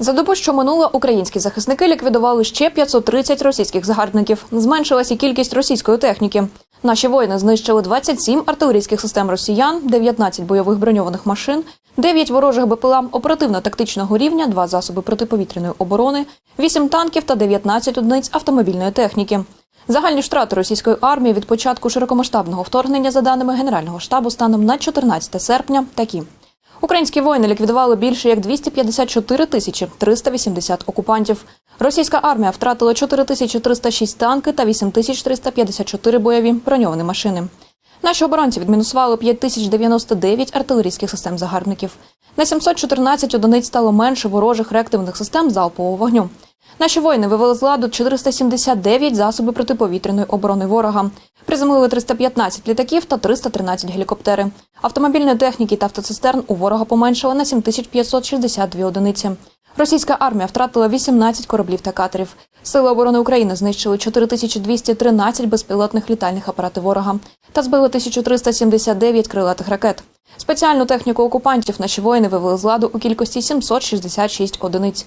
За добу, що минула, українські захисники ліквідували ще 530 російських загарбників. Зменшилась і кількість російської техніки. Наші воїни знищили 27 артилерійських систем росіян, 19 бойових броньованих машин, 9 ворожих БПЛА оперативно-тактичного рівня, 2 засоби протиповітряної оборони, 8 танків та 19 одиниць автомобільної техніки. Загальні втрати російської армії від початку широкомасштабного вторгнення, за даними Генерального штабу, станом на 14 серпня, такі. Українські воїни ліквідували більше як 254 тисячі 380 окупантів. Російська армія втратила 4306 танки та 8354 бойові броньовані машини. Наші оборонці відмінусували 5099 артилерійських систем загарбників. На 714 одиниць стало менше ворожих реактивних систем залпового вогню. Наші воїни вивели з ладу 479 засоби протиповітряної оборони ворога. Приземлили 315 літаків та 313 гелікоптери. Автомобільної техніки та автоцистерн у ворога поменшало на 7562 одиниці. Російська армія втратила 18 кораблів та катерів. Сили оборони України знищили 4213 безпілотних літальних апаратів ворога та збили 1379 крилатих ракет. Спеціальну техніку окупантів наші воїни вивели з ладу у кількості 766 одиниць.